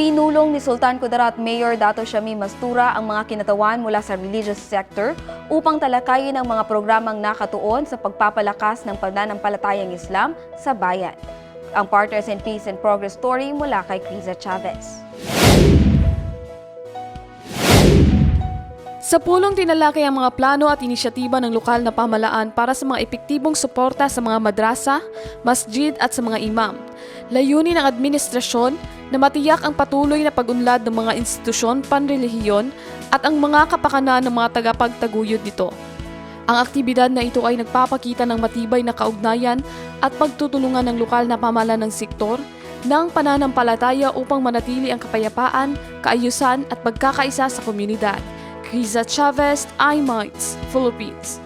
Pinulong ni Sultan Kudarat Mayor Dato Shami Mastura ang mga kinatawan mula sa religious sector upang talakayin ang mga programang nakatuon sa pagpapalakas ng pananampalatayang Islam sa bayan. Ang Partners in Peace and Progress story mula kay Criza Chavez. Sa pulong tinalakay ang mga plano at inisyatiba ng lokal na pamalaan para sa mga epektibong suporta sa mga madrasa, masjid at sa mga imam. Layunin ng administrasyon na matiyak ang patuloy na pag-unlad ng mga institusyon panrelihiyon at ang mga kapakanan ng mga tagapagtaguyod nito. Ang aktibidad na ito ay nagpapakita ng matibay na kaugnayan at pagtutulungan ng lokal na pamahalaan ng sektor ng pananampalataya upang manatili ang kapayapaan, kaayusan at pagkakaisa sa komunidad. Risa Chavez, I Might, Philippines.